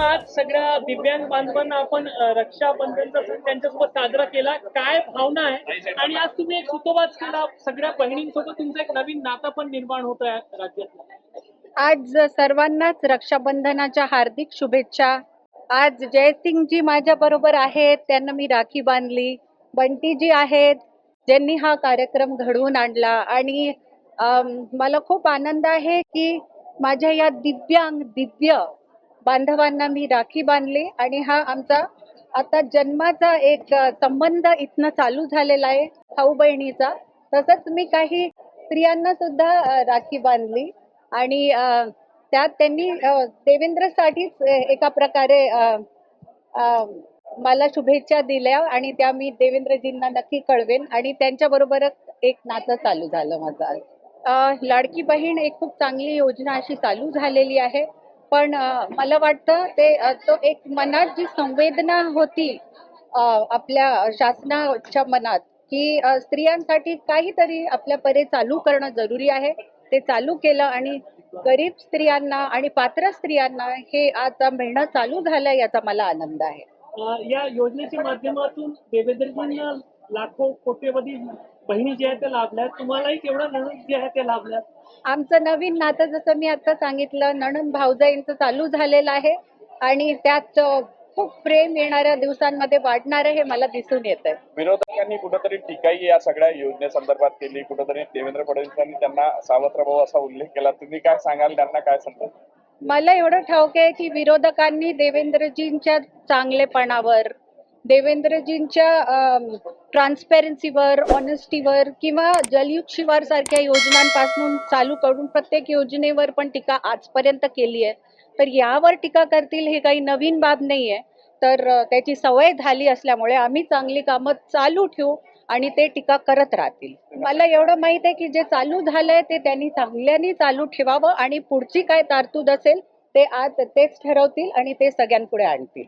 आज सगळ्या दिव्यांग बांधवांना आपण रक्षाबंधनचा सण त्यांच्यासोबत साजरा केला. काय भावना आहे? आणि आज तुम्ही एक सुतोवाच केला. सगळ्या बहिणींसोबत तुमचं एक नवीन नातं पण निर्माण होत आहे राज्यात आज सर्वांनाच रक्षाबंधनाच्या हार्दिक शुभेच्छा. आज जयसिंगजी माझ्या बरोबर आहेत. त्यांना मी राखी बांधली. बंटीजी आहेत. ज्यांनी हा कार्यक्रम घडवून आणला. आणि मला खूप आनंद आहे की माझ्या या दिव्यांग दिव्य बांधवांना मी राखी बांधली आणि हा आमचा आता जन्माचा एक संबंध इथनं चालू झालेला आहे भाऊ बहिणीचा. तसंच मी काही स्त्रियांना सुद्धा राखी बांधली आणि त्यात त्यांनी देवेंद्रसाठीच एका प्रकारे मला शुभेच्छा दिल्या आणि त्या मी देवेंद्रजींना नक्की कळवेन आणि त्यांच्याबरोबरच एक नातं चालू झालं माझं लाडकी बहीण एक खूप चांगली योजना अशी चालू झालेली आहे. पण मला वाटतं ते तो एक मनात जी संवेदना होती आपल्या शासनाच्या मनात की स्त्रियांसाठी काहीतरी आपल्या परे चालू करणं जरुरी आहे. ते चालू केलं आणि गरीब स्त्रियांना आणि पात्र स्त्रियांना हे आता मिळणं चालू झालं याचा मला आनंद आहे. या योजनेच्या माध्यमातून देवेंद्रजींना लाखो कोट्यवधी बहिणी ज्या आहेत त्या लाभल्या तुम्हालाही केवढं नणद जे आहे ते लाभल्या आमचं नवीन नातं जसं मी आता सांगितलं नणंद भाऊजाईंचं चालू झालेलं आहे. आणि त्यात खूप प्रेम येणाऱ्या दिवसांमध्ये वाढणार हे मला दिसून येत आहे विरोधकांनी कुठंतरी टीकाही या सगळ्या योजनेसंदर्भात केली. कुठंतरी देवेंद्र फडणवीसांनी त्यांना सावत्र भाऊ असा उल्लेख केला. तुम्ही काय सांगाल? त्यांना काय सांगाल मला एवढं ठाऊक आहे की विरोधकांनी देवेंद्रजींच्या चांगलेपणावर देवेंद्रजींच्या ट्रान्सपेरन्सीवर ऑनेस्टीवर किंवा जलयुग शिवार सारख्या योजनांपासून चालू करून प्रत्येक योजनेवर पण टीका आजपर्यंत केली आहे. तर यावर टीका करतील हे काही नवीन बाब नाही आहे तर त्याची सवय झाली असल्यामुळे आम्ही चांगली कामं चालू ठेवू आणि ते टीका करत राहतील. मला एवढं माहीत आहे की जे चालू झालंय ते त्यांनी चांगल्याने चालू ठेवावं आणि पुढची काय तरतूद असेल ते आज तेच ठरवतील आणि ते सगळ्यांपुढे आणतील.